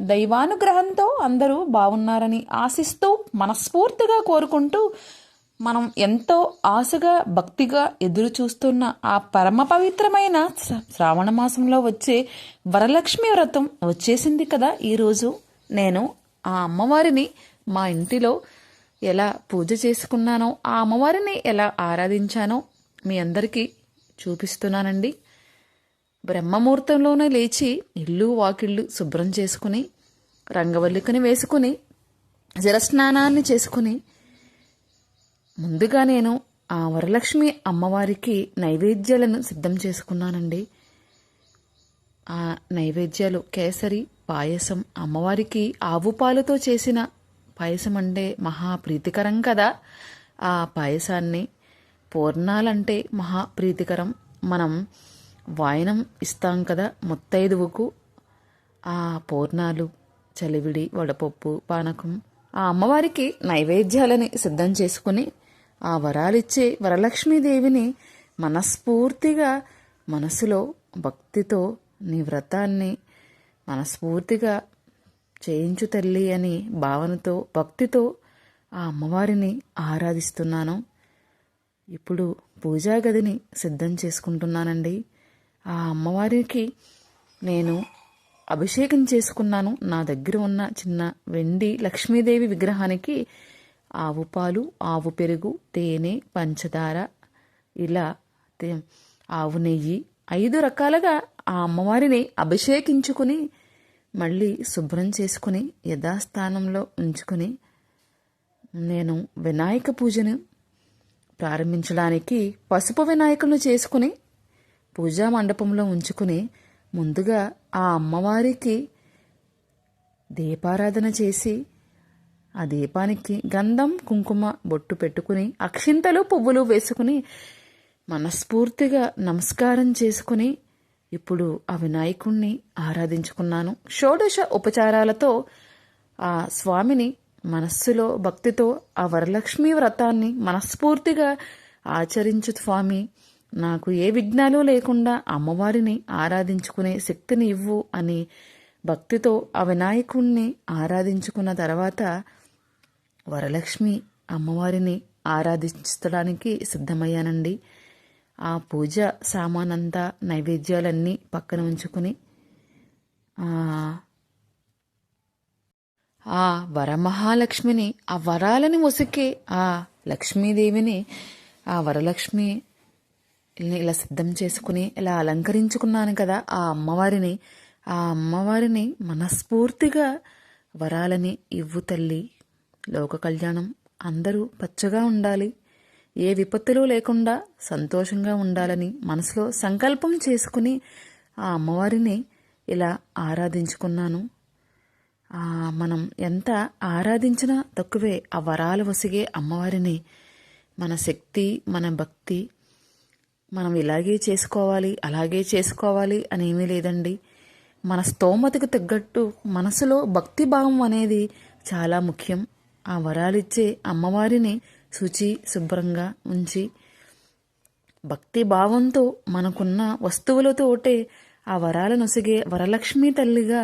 దైవానుగ్రహంతో అందరూ బాగున్నారని ఆశిస్తూ మనస్ఫూర్తిగా కోరుకుంటూ మనం ఎంతో ఆశగా భక్తిగా ఎదురు చూస్తున్న ఆ పరమ పవిత్రమైన శ్రావణ మాసంలో వచ్చే వరలక్ష్మి వ్రతం వచ్చేసింది కదా ఈరోజు. నేను ఆ అమ్మవారిని మా ఇంటిలో ఎలా పూజ చేసుకున్నానో ఆ అమ్మవారిని ఎలా ఆరాధించానో మీ అందరికీ చూపిస్తున్నానండి. బ్రహ్మముహూర్తంలోనే లేచి ఇల్లు వాకిళ్ళు శుభ్రం చేసుకుని రంగవల్లికని వేసుకుని జలస్నానాన్ని చేసుకుని ముందుగా నేను ఆ వరలక్ష్మి అమ్మవారికి నైవేద్యాలను సిద్ధం చేసుకున్నానండి. ఆ నైవేద్యాలు కేసరి పాయసం అమ్మవారికి ఆవు పాలతో చేసిన పాయసం అంటే మహా ప్రీతికరం కదా. ఆ పాయసాన్ని పూర్ణాలంటే మహా ప్రీతికరం. మనం వాయనం ఇస్తాం కదా ముత్తైదువుకు. ఆ పూర్ణాలు చలివిడి వడపప్పు పానకం. ఆ అమ్మవారికి నైవేద్యాలని సిద్ధం చేసుకుని ఆ వరాలిచ్చే వరలక్ష్మీదేవిని మనస్ఫూర్తిగా మనసులో భక్తితో నీ వ్రతాన్ని మనస్ఫూర్తిగా చేయించు తల్లి అని భావనతో భక్తితో ఆ అమ్మవారిని ఆరాధిస్తున్నాను. ఇప్పుడు పూజా గదిని సిద్ధం చేసుకుంటున్నానండి. ఆ అమ్మవారికి నేను అభిషేకం చేసుకున్నాను. నా దగ్గర ఉన్న చిన్న వెండి లక్ష్మీదేవి విగ్రహానికి ఆవు పాలు ఆవు పెరుగు తేనె పంచదార ఇలా ఆవు నెయ్యి ఐదు రకాలుగా ఆ అమ్మవారిని అభిషేకించుకుని మళ్ళీ శుభ్రం చేసుకుని యథాస్థానంలో ఉంచుకుని నేను వినాయక పూజను ప్రారంభించడానికి పసుపు వినాయకులను చేసుకుని పూజా మండపంలో ఉంచుకుని ముందుగా ఆ అమ్మవారికి దీపారాధన చేసి ఆ దీపానికి గంధం కుంకుమ బొట్టు పెట్టుకుని అక్షింతలు పువ్వులు వేసుకుని మనస్ఫూర్తిగా నమస్కారం చేసుకుని ఇప్పుడు ఆ వినాయకుణ్ణి ఆరాధించుకున్నాను. షోడశ ఉపచారాలతో ఆ స్వామిని మనస్సులో భక్తితో ఆ వరలక్ష్మి వ్రతాన్ని మనస్ఫూర్తిగా ఆచరించు స్వామి నాకు ఏ విఘ్నాలు లేకుండా అమ్మవారిని ఆరాధించుకునే శక్తిని ఇవ్వు అని భక్తితో ఆ వినాయకుణ్ణి ఆరాధించుకున్న తర్వాత వరలక్ష్మి అమ్మవారిని ఆరాధించడానికి సిద్ధమయ్యానండి. ఆ పూజ సామానంతా నైవేద్యాలన్నీ పక్కన ఉంచుకుని ఆ వరమహాలక్ష్మిని ఆ వరాలని మొసికే ఆ లక్ష్మీదేవిని ఆ వరలక్ష్మి ఇలా సిద్ధం చేసుకుని ఇలా అలంకరించుకున్నాను కదా ఆ అమ్మవారిని. ఆ అమ్మవారిని మనస్ఫూర్తిగా వరాలని ఇవ్వు తల్లి. లోక కళ్యాణం అందరూ పచ్చగా ఉండాలి. ఏ విపత్తులు లేకుండా సంతోషంగా ఉండాలని మనసులో సంకల్పం చేసుకుని ఆ అమ్మవారిని ఇలా ఆరాధించుకున్నాను. మనం ఎంత ఆరాధించినా తక్కువే ఆ వరాలు వసిగే అమ్మవారిని. మన శక్తి మన భక్తి మనం ఇలాగే చేసుకోవాలి అలాగే చేసుకోవాలి అనేమీ లేదండి. మన స్తోమతకు తగ్గట్టు మనసులో భక్తి భావం అనేది చాలా ముఖ్యం. ఆ వరాలిచ్చే అమ్మవారిని శుచి శుభ్రంగా ఉంచి భక్తి భావంతో మనకున్న వస్తువులతోటే ఆ వరాలను నొసిగే వరలక్ష్మి తల్లిగా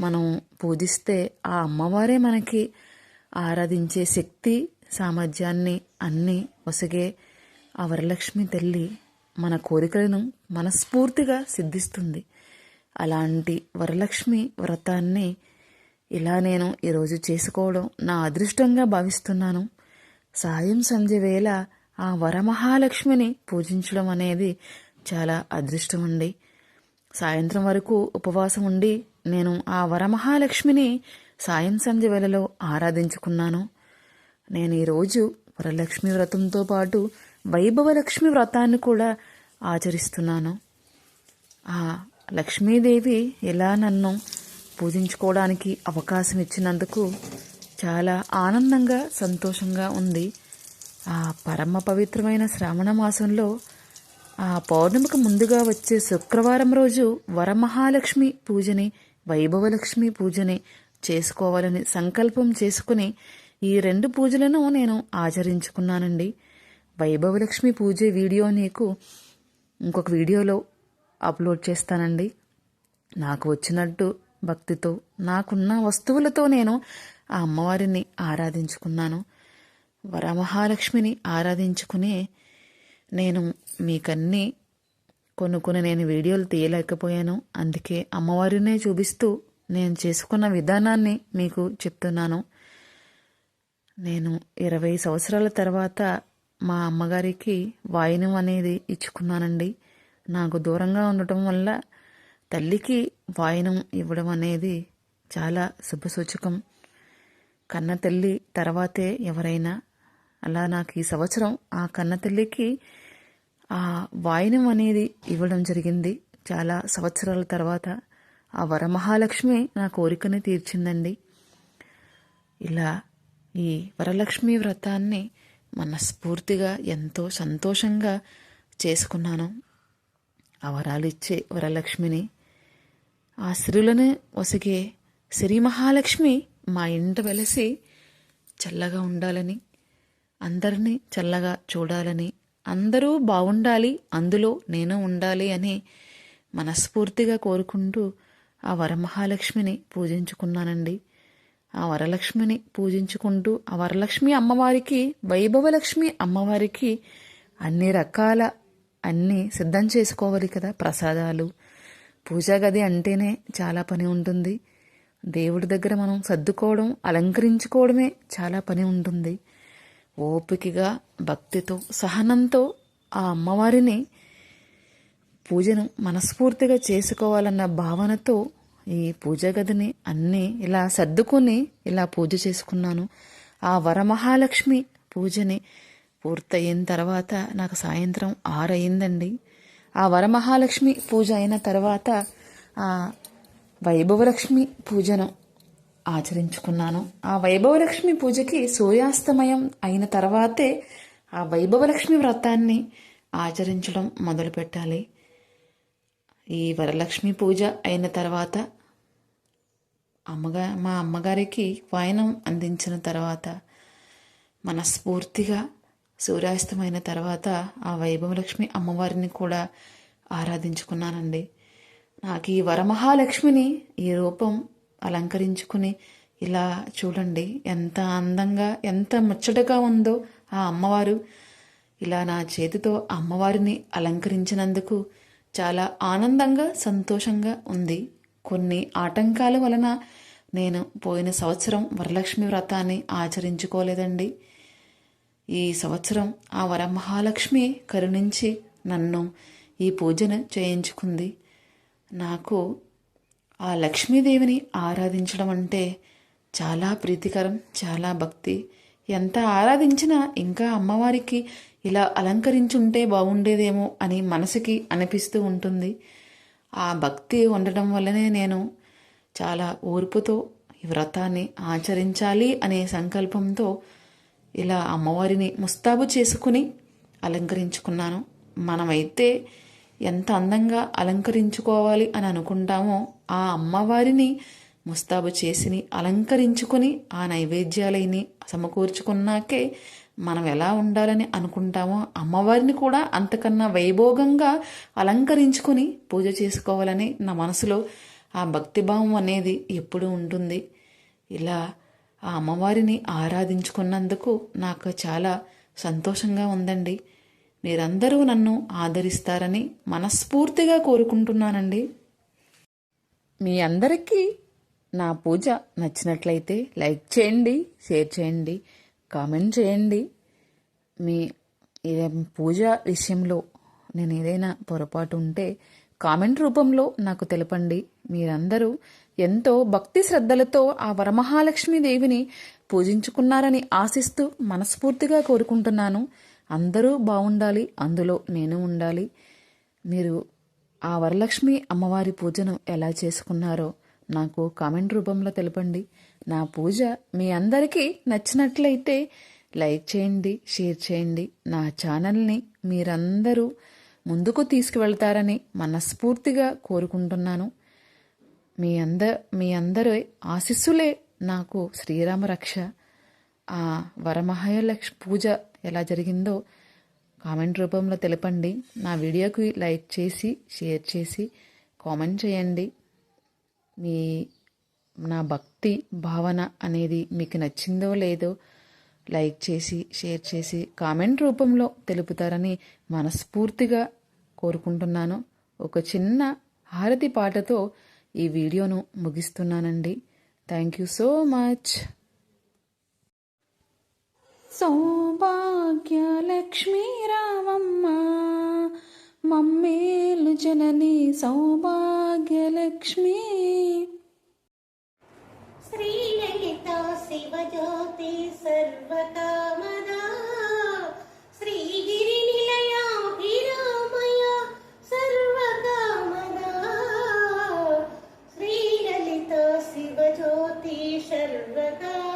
మనం పూజిస్తే ఆ అమ్మవారే మనకి ఆరాధించే శక్తి సామర్థ్యాన్ని అన్నీ ఒసగే ఆ వరలక్ష్మి తల్లి మన కోరికలను మనస్ఫూర్తిగా సిద్ధిస్తుంది. అలాంటి వరలక్ష్మి వ్రతాన్ని ఇలా నేను ఈరోజు చేసుకోవడం నా అదృష్టంగా భావిస్తున్నాను. సాయం సంధ్య వేళ ఆ వరమహాలక్ష్మిని పూజించడం అనేది చాలా అదృష్టం అండి సాయంత్రం వరకు ఉపవాసం ఉండి నేను ఆ వరమహాలక్ష్మిని సాయం సంధ్య వేళలో ఆరాధించుకున్నాను. నేను ఈరోజు వరలక్ష్మి వ్రతంతో పాటు వైభవలక్ష్మి వ్రతాన్ని కూడా ఆచరిస్తున్నాను. ఆ లక్ష్మీదేవి ఎలా నన్ను పూజించుకోవడానికి అవకాశం ఇచ్చినందుకు చాలా ఆనందంగా సంతోషంగా ఉంది. ఆ పరమ పవిత్రమైన శ్రావణ మాసంలో ఆ పౌర్ణమికి ముందుగా వచ్చే శుక్రవారం రోజు వరమహాలక్ష్మి పూజని వైభవలక్ష్మి పూజని చేసుకోవాలని సంకల్పం చేసుకుని ఈ రెండు పూజలను నేను ఆచరించుకున్నానండి. వైభవలక్ష్మి పూజ వీడియో నీకు ఇంకొక వీడియోలో అప్లోడ్ చేస్తానండి. నాకు వచ్చినట్టు భక్తితో నాకున్న వస్తువులతో నేను ఆ అమ్మవారిని ఆరాధించుకున్నాను. వరమహాలక్ష్మిని ఆరాధించుకుని నేను మీకన్నీ కొన్ని కొన్ని నేను వీడియోలు తీయలేకపోయాను. అందుకే అమ్మవారినే చూపిస్తూ నేను చేసుకున్న విధానాన్ని మీకు చెప్తున్నాను. నేను ఇరవై సంవత్సరాల తర్వాత మా అమ్మగారికి వాయినం అనేది ఇచ్చుకున్నానండి. నాకు దూరంగా ఉండటం వల్ల తల్లికి వాయినం ఇవ్వడం అనేది చాలా శుభసూచకం. కన్న తల్లి తర్వాతే ఎవరైనా అలా నాకు ఈ సంవత్సరం ఆ కన్న తల్లికి ఆ వాయినం అనేది ఇవ్వడం జరిగింది. చాలా సంవత్సరాల తర్వాత ఆ వరమహాలక్ష్మి నా కోరికని తీర్చిందండి. ఇలా ఈ వరలక్ష్మి వ్రతాన్ని మనస్ఫూర్తిగా ఎంతో సంతోషంగా చేసుకున్నాను. ఆ వరాలు ఇచ్చే వరలక్ష్మిని ఆ స్త్రీలను వసిగే శ్రీ మహాలక్ష్మి మా ఇంట వెలసి చల్లగా ఉండాలని అందరినీ చల్లగా చూడాలని అందరూ బాగుండాలి అందులో నేను ఉండాలి అని మనస్ఫూర్తిగా కోరుకుంటూ ఆ వరమహాలక్ష్మిని పూజించుకున్నానండి. ఆ వరలక్ష్మిని పూజించుకుంటూ ఆ వరలక్ష్మి అమ్మవారికి వైభవలక్ష్మి అమ్మవారికి అన్ని రకాల అన్నీ సిద్ధం చేసుకోవాలి కదా ప్రసాదాలు. పూజా గది అంటేనే చాలా పని ఉంటుంది. దేవుడి దగ్గర మనం సర్దుకోవడం అలంకరించుకోవడమే చాలా పని ఉంటుంది. ఓపికగా భక్తితో సహనంతో ఆ అమ్మవారిని పూజను మనస్ఫూర్తిగా చేసుకోవాలన్న భావనతో ఈ పూజ గదిని అన్నీ ఇలా సర్దుకొని ఇలా పూజ చేసుకున్నాను. ఆ వరమహాలక్ష్మి పూజని పూర్తయిన తర్వాత నాకు సాయంత్రం ఆరయిందండి. ఆ వరమహాలక్ష్మి పూజ అయిన తర్వాత ఆ వైభవలక్ష్మి పూజను ఆచరించుకున్నాను. ఆ వైభవలక్ష్మి పూజకి సూర్యాస్తమయం అయిన తర్వాతే ఆ వైభవలక్ష్మి వ్రతాన్ని ఆచరించడం మొదలుపెట్టాలి. ఈ వరలక్ష్మి పూజ అయిన తర్వాత అమ్మగా మా అమ్మగారికి వాయనం అందించిన తర్వాత మనస్ఫూర్తిగా సూర్యాస్తమైన తర్వాత ఆ వైభవలక్ష్మి అమ్మవారిని కూడా ఆరాధించుకున్నానండి. నాకు ఈ వరమహాలక్ష్మిని ఈ రూపం అలంకరించుకుని ఇలా చూడండి ఎంత అందంగా ఎంత ముచ్చటగా ఉందో ఆ అమ్మవారు. ఇలా నా చేతితో అమ్మవారిని అలంకరించినందుకు చాలా ఆనందంగా సంతోషంగా ఉంది. కొన్ని ఆటంకాల వలన నేను పోయిన సంవత్సరం వరలక్ష్మి వ్రతాన్ని ఆచరించుకోలేదండి. ఈ సంవత్సరం ఆ వరమహాలక్ష్మి కరుణించి నన్ను ఈ పూజను చేయించుకుంది. నాకు ఆ లక్ష్మీదేవిని ఆరాధించడం అంటే చాలా ప్రీతికరం చాలా భక్తి. ఎంత ఆరాధించినా ఇంకా అమ్మవారికి ఇలా అలంకరించుంటే బాగుండేదేమో అని మనసుకి అనిపిస్తూ ఉంటుంది. ఆ భక్తి ఉండడం వల్లనే నేను చాలా ఓర్పుతో ఈ వ్రతాన్ని ఆచరించాలి అనే సంకల్పంతో ఇలా అమ్మవారిని ముస్తాబు చేసుకుని అలంకరించుకున్నాను. మనమైతే ఎంత అందంగా అలంకరించుకోవాలి అని అనుకుంటామో ఆ అమ్మవారిని ముస్తాబు చేసిని అలంకరించుకొని ఆ నైవేద్యాలని సమకూర్చుకున్నాకే మనం ఎలా ఉండాలని అనుకుంటామో అమ్మవారిని కూడా అంతకన్నా వైభోగంగా అలంకరించుకొని పూజ చేసుకోవాలని నా మనసులో ఆ భక్తిభావం అనేది ఎప్పుడూ ఉంటుంది. ఇలా ఆ అమ్మవారిని ఆరాధించుకున్నందుకు నాకు చాలా సంతోషంగా ఉందండి. మీరందరూ నన్ను ఆదరిస్తారని మనస్ఫూర్తిగా కోరుకుంటున్నానండి. మీ అందరికీ నా పూజ నచ్చినట్లయితే లైక్ చేయండి షేర్ చేయండి. కామెంట్ చేయండి. మీ పూజ విషయంలో నేను ఏదైనా పొరపాటు ఉంటే కామెంట్ రూపంలో నాకు తెలపండి. మీరందరూ ఎంతో భక్తి శ్రద్ధలతో ఆ వరమహాలక్ష్మి దేవిని పూజించుకున్నారని ఆశిస్తూ మనస్ఫూర్తిగా కోరుకుంటున్నాను. అందరూ బాగుండాలి అందులో నేను ఉండాలి. మీరు ఆ వరలక్ష్మి అమ్మవారి పూజను ఎలా చేసుకున్నారో నాకు కామెంట్ రూపంలో తెలపండి. నా పూజ మీ అందరికీ నచ్చినట్లయితే లైక్ చేయండి షేర్ చేయండి. నా ఛానల్ని మీరందరూ ముందుకు తీసుకువెళ్తారని మనస్ఫూర్తిగా కోరుకుంటున్నాను. మీ అంద మీ అందరి ఆశీస్సులే నాకు శ్రీరామ రక్ష. ఆ వరమహాలక్ష్మి పూజ ఎలా జరిగిందో కామెంట్ రూపంలో తెలపండి. నా వీడియోకి లైక్ చేసి షేర్ చేసి కామెంట్ చేయండి. మీ నా భక్తి భావన అనేది మీకు నచ్చిందో లేదో లైక్ చేసి షేర్ చేసి కామెంట్ రూపంలో తెలుపుతారని మనస్ఫూర్తిగా కోరుకుంటున్నాను. ఒక చిన్న హారతి పాటతో ఈ వీడియోను ముగిస్తున్నానండి. థ్యాంక్ యూ సో మచ్ సౌభాగ్యలక్ష్మీ రావమ్మ మమ్మేలు జనని సౌభాగ్యలక్ష్మి. श्रीललिता शिवज्योति सर्वकामदा श्रीगिरिनिलयाभिरामया सर्वकामदा श्रीललिता शिवज्योति सर्वकामदा